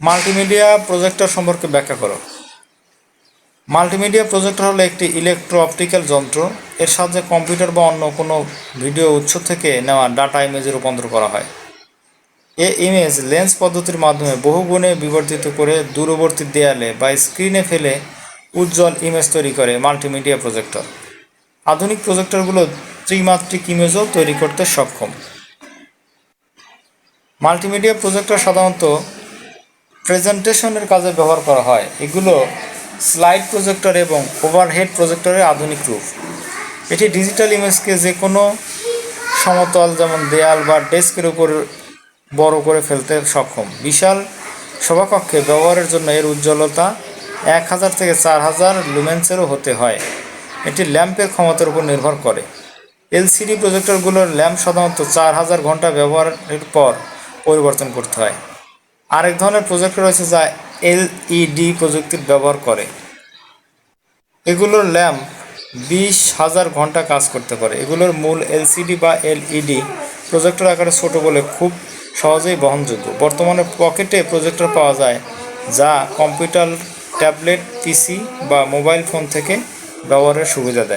Multimedia projector সম্পর্কে ব্যাখ্যা করো। মাল্টিমিডিয়া প্রজেক্টর হলো একটি ইলেকট্রো অপটিক্যাল যন্ত্র। এর সাহায্যে কম্পিউটার বা অন্য কোনো ভিডিও উৎস থেকে নেওয়া ডাটা ইমেজে রূপান্তর করা হয়। এ ইমেজ লেন্স পদ্ধতির মাধ্যমে বহুগুণে বিবর্তিত করে দূরবর্তী দেয়ালে বা স্ক্রিনে ফেলে উজ্জ্বল ইমেজ তৈরি করে মাল্টিমিডিয়া প্রজেক্টর। আধুনিক প্রজেক্টরগুলো ত্রিমাত্রিক ইমেজও তৈরি করতে সক্ষম। মাল্টিমিডিয়া প্রজেক্টর সাধারণত প্রেজেন্টেশনের কাজে ব্যবহার করা হয়। এগুলো স্লাইড প্রজেক্টর এবং ওভারহেড প্রজেক্টরের আধুনিক রূপ। এটি ডিজিটাল ইমেজকে যে কোনো সমতল যেমন দেয়াল বা ডেস্কের উপর বড় করে ফেলতে সক্ষম। বিশাল সভাকক্ষে ব্যবহারের জন্য এর উজ্জ্বলতা এক হাজার থেকে চার হাজার লুমেন্সেরও হতে হয়। এটি ল্যাম্পের ক্ষমতার উপর নির্ভর করে। এলসিডি প্রজেক্টরগুলোর ল্যাম্প সাধারণত চার হাজার ঘণ্টা ব্যবহারের পর পরিবর্তন করতে হয়। আরেক ধরনের প্রজেক্টর রয়েছে যা এলইডি প্রযুক্তির ব্যবহার করে। এগুলোর ল্যাম্প বিশ হাজার ঘণ্টা কাজ করতে পারে। এগুলোর মূল এলসিডি বা এলইডি প্রজেক্টর আকারে ছোট বলে খুব সহজেই বহনযোগ্য। বর্তমানে পকেটে প্রজেক্টর পাওয়া যায় যা কম্পিউটার, ট্যাবলেট, পিসি বা মোবাইল ফোন থেকে ব্যবহারের সুবিধা দেয়।